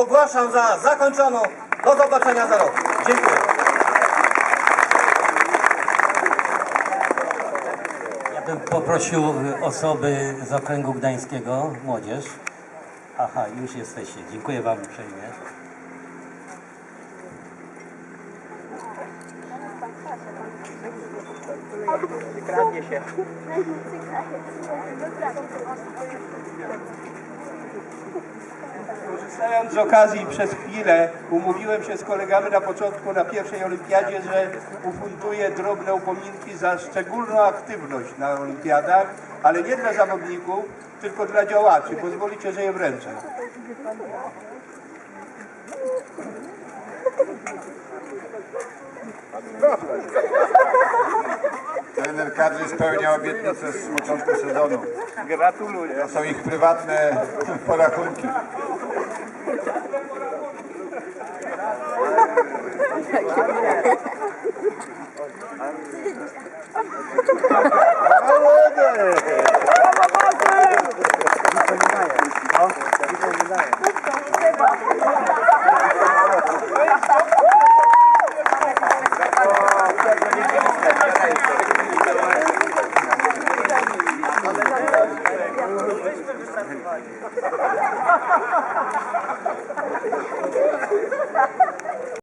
ogłaszam za zakończoną. Do zobaczenia za rok. Dziękuję. Ja bym poprosił y, osoby z okręgu gdańskiego, młodzież. Aha, już jesteście. Dziękuję Wam uprzejmie. Korzystając z okazji przez chwilę umówiłem się z kolegami na początku na pierwszej olimpiadzie, że ufunduję drobne upominki za szczególną aktywność na olimpiadach, ale nie dla zawodników, tylko dla działaczy. Pozwolicie, że je wręczę. Trener kadry spełnia obietnice z początku sezonu. Gratuluję. To są ich prywatne porachunki. Myśmy wypracowali.